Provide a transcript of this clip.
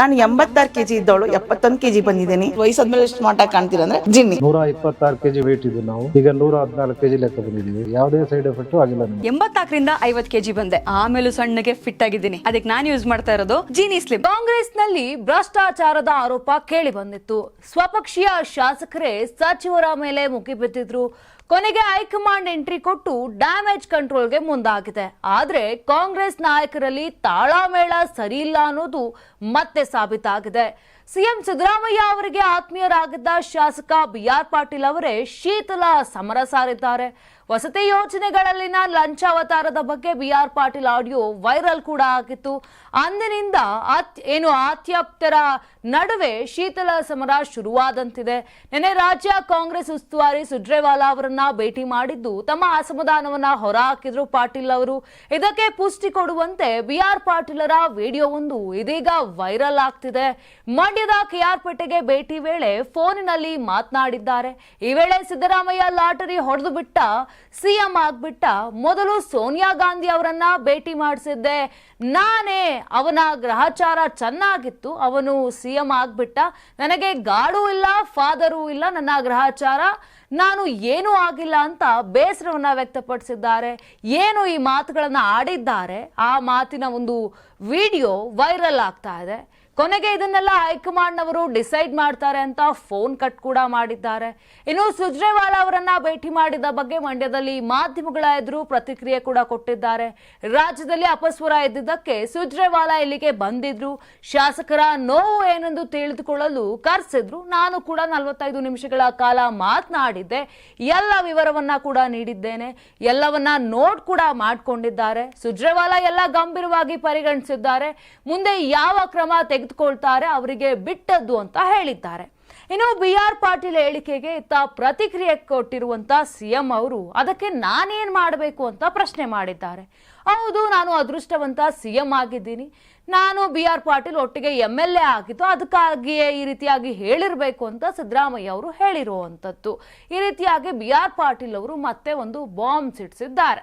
ನಾನು ಎಂಬತ್ತಾರು ಕೆಜಿ ಇದ್ದವಳು ಎಪ್ಪತ್ತೊಂದು ಕೆಜಿ ಬಂದಿದ್ದೀನಿ. ವಯಸ್ಸಾದ್ಮೇಲೆ ಎಷ್ಟು ಮಾಟ ಕಾಣ್ತೀರ ಅಂದ್ರೆ ಜಿನ್ನಿ. ನೂರ ಇಪ್ಪತ್ತಾರು ಕೆಜಿ ವೇಟ್ ಇದ್ದು ನಾವು. ಈಗ ನೂರ ಹದಿನಾಲ್ಕು ಕೆಜಿ ಲೆಕ್ಕ ಬಂದಿದ್ದೀವಿ. ಯಾವುದೇ ಸೈಡ್ ಎಫೆಕ್ಟ್ ಆಗಿಲ್ಲ ಎಂಬತ್ತಾಕರಿಂದ ಎಂಬತ್ನಾಲ್ಕರಿಂದ ಐವತ್ ಕೆಜಿ ಬಂದೆ. ಆಮೇಲೂ ಸಣ್ಣಗೆ ಫಿಟ್ ಆಗಿದ್ದೀನಿ. ಅದಕ್ಕೆ ನಾನು ಯೂಸ್ ಮಾಡ್ತಾ ಇರೋದು ಜೀನಿ ಸ್ಲಿಮ್ ಕಾಂಗ್ರೆಸ್ನಲ್ಲಿ ಭ್ರಷ್ಟಾಚಾರದ ಆರೋಪ ಕೇಳಿ ಬಂದಿತ್ತು. ಸ್ವಪಕ್ಷೀಯ ಶಾಸಕರೇ ಸಚಿವರ ಮೇಲೆ ಮುಗಿಬಿದ್ದಿದ್ರು ಕೊನೆಗೆ ಹೈಕಮಾಂಡ್ ಎಂಟ್ರಿ ಕೊಟ್ಟು ಡ್ಯಾಮೇಜ್ ಕಂಟ್ರೋಲ್ಗೆ ಮುಂದಾಗಿದೆ. ಆದ್ರೆ ಕಾಂಗ್ರೆಸ್ ನಾಯಕರಲ್ಲಿ ತಾಳಮೇಳ ಸರಿ ಇಲ್ಲ ಅನ್ನೋದು ಮತ್ತೆ ಸಾಬೀತಾಗಿದೆ ಸಿಎಂ ಸಿದ್ದರಾಮಯ್ಯ ಅವರಿಗೆ ಆತ್ಮೀಯರಾಗಿದ್ದ ಶಾಸಕ ಬಿಆರ್ ಪಾಟೀಲ್ ಅವರೇ ಶೀತಲ ಸಮರ ಸಾರಿದ್ದಾರೆ. ವಸತಿ ಯೋಜನೆಗಳಲ್ಲಿನ ಲಂಚ ಅವತಾರದ ಬಗ್ಗೆ ಬಿಆರ್ ಪಾಟೀಲ್ ಆಡಿಯೋ ವೈರಲ್ ಕೂಡ ಆಗಿತ್ತು. ಅಂದಿನಿಂದ ಏನು ಆತ್ಯಪ್ತರ ನಡುವೆ ಶೀತಲ ಸಮರ ಶುರುವಾದಂತಿದೆ. ನಿನ್ನೆ ರಾಜ್ಯ ಕಾಂಗ್ರೆಸ್ ಉಸ್ತುವಾರಿ ಸುಜ್ರೇವಾಲಾ ಅವರನ್ನ ಭೇಟಿ ಮಾಡಿದ್ದು ತಮ್ಮ ಅಸಮಾಧಾನವನ್ನ ಹೊರಹಾಕಿದ್ರು ಪಾಟೀಲ್ ಅವರು. ಇದಕ್ಕೆ ಪುಷ್ಟಿ ಕೊಡುವಂತೆ ಬಿಆರ್ ಪಾಟೀಲರ ವಿಡಿಯೋ ಒಂದು ಇದೀಗ ವೈರಲ್ ಆಗ್ತಿದೆ. ಮಂಡ್ಯದ ಕೆಆರ್ಪೇಟೆಗೆ ಭೇಟಿ ವೇಳೆ ಫೋನಿನಲ್ಲಿ ಮಾತನಾಡಿದ್ದಾರೆ. ಈ ವೇಳೆ ಸಿದ್ದರಾಮಯ್ಯ ಲಾಟರಿ ಹೊಡೆದು ಬಿಟ್ಟ, ಸಿಎಂ ಆಗ್ಬಿಟ್ಟ, ಮೊದಲು ಸೋನಿಯಾ ಗಾಂಧಿ ಅವರನ್ನ ಭೇಟಿ ಮಾಡಿಸಿದ್ದೆ. ನಾನೇ ಅವನ ಗ್ರಹಚಾರ ಚೆನ್ನಾಗಿತ್ತು, ಅವನು ಸಿಎಂ ಆಗ್ಬಿಟ್ಟ. ನನಗೆ ಗಾಡು ಇಲ್ಲ, ಫಾದರು ಇಲ್ಲ, ನನ್ನ ಗ್ರಹಚಾರ, ನಾನು ಏನೂ ಆಗಿಲ್ಲ ಅಂತ ಬೇಸರವನ್ನ ವ್ಯಕ್ತಪಡಿಸಿದ್ದಾರೆ. ಏನು ಈ ಮಾತುಗಳನ್ನು ಆಡಿದ್ದಾರೆ? ಆ ಮಾತಿನ ಒಂದು ವಿಡಿಯೋ ವೈರಲ್ ಆಗ್ತಾ ಇದೆ. ಕೊನೆಗೆ ಇದನ್ನೆಲ್ಲ ಹೈಕಮಾಂಡ್ನವರು ಡಿಸೈಡ್ ಮಾಡ್ತಾರೆ ಅಂತ ಫೋನ್ ಕಟ್ ಕೂಡ ಮಾಡಿದ್ದಾರೆ. ಇನ್ನು ಸುಜ್ರೇವಾಲಾ ಅವರನ್ನ ಭೇಟಿ ಮಾಡಿದ ಬಗ್ಗೆ ಮಂಡ್ಯದಲ್ಲಿ ಮಾಧ್ಯಮಗಳ ಎದುರು ಪ್ರತಿಕ್ರಿಯೆ ಕೂಡ ಕೊಟ್ಟಿದ್ದಾರೆ. ರಾಜ್ಯದಲ್ಲಿ ಅಪಸ್ವರ ಎದ್ದಿದ್ದಕ್ಕೆ ಸುಜ್ರೇವಾಲಾ ಇಲ್ಲಿಗೆ ಬಂದಿದ್ರು. ಶಾಸಕರ ನೋವು ಏನೆಂದು ತಿಳಿದುಕೊಳ್ಳಲು ಕರೆಸಿದ್ರು. ನಾನು ಕೂಡ ನಲವತ್ತೈದು ನಿಮಿಷಗಳ ಕಾಲ ಮಾತನಾಡಿದ್ದೆ. ಎಲ್ಲ ವಿವರವನ್ನ ಕೂಡ ನೀಡಿದ್ದೇನೆ. ಎಲ್ಲವನ್ನ ನೋಟ್ ಕೂಡ ಮಾಡಿಕೊಂಡಿದ್ದಾರೆ. ಸುಜ್ರೇವಾಲಾ ಎಲ್ಲ ಗಂಭೀರವಾಗಿ ಪರಿಗಣಿಸಿದ್ದಾರೆ. ಮುಂದೆ ಯಾವ ಕ್ರಮ ತೆಗೆದುಕೊಳ್ತಾರೆ, ಅವರಿಗೆ ಬಿಟ್ಟದ್ದು ಅಂತ ಹೇಳಿದ್ದಾರೆ. ಇನ್ನು ಬಿ ಆರ್ ಪಾಟೀಲ್ ಹೇಳಿಕೆಗೆ ಇತ್ತ ಪ್ರತಿಕ್ರಿಯೆ ಕೊಟ್ಟಿರುವಂತ ಸಿಎಂ ಅವರು, ಅದಕ್ಕೆ ನಾನೇನ್ ಮಾಡಬೇಕು ಅಂತ ಪ್ರಶ್ನೆ ಮಾಡಿದ್ದಾರೆ. ಹೌದು, ನಾನು ಅದೃಷ್ಟವಂತ ಸಿಎಂ ಆಗಿದ್ದೀನಿ. ನಾನು ಬಿ ಆರ್ ಪಾಟೀಲ್ ಒಟ್ಟಿಗೆ ಎಂ ಎಲ್ ಎ ಆಗಿದ್ದು, ಅದಕ್ಕಾಗಿಯೇ ಈ ರೀತಿಯಾಗಿ ಹೇಳಿರಬೇಕು ಅಂತ ಸಿದ್ದರಾಮಯ್ಯ ಅವರು ಹೇಳಿರುವಂಥದ್ದು ಈ ರೀತಿಯಾಗಿ ಬಿ ಆರ್ ಪಾಟೀಲ್ ಅವರು ಮತ್ತೆ ಒಂದು ಬಾಂಬ್ ಸಿಡಿಸಿದ್ದಾರೆ.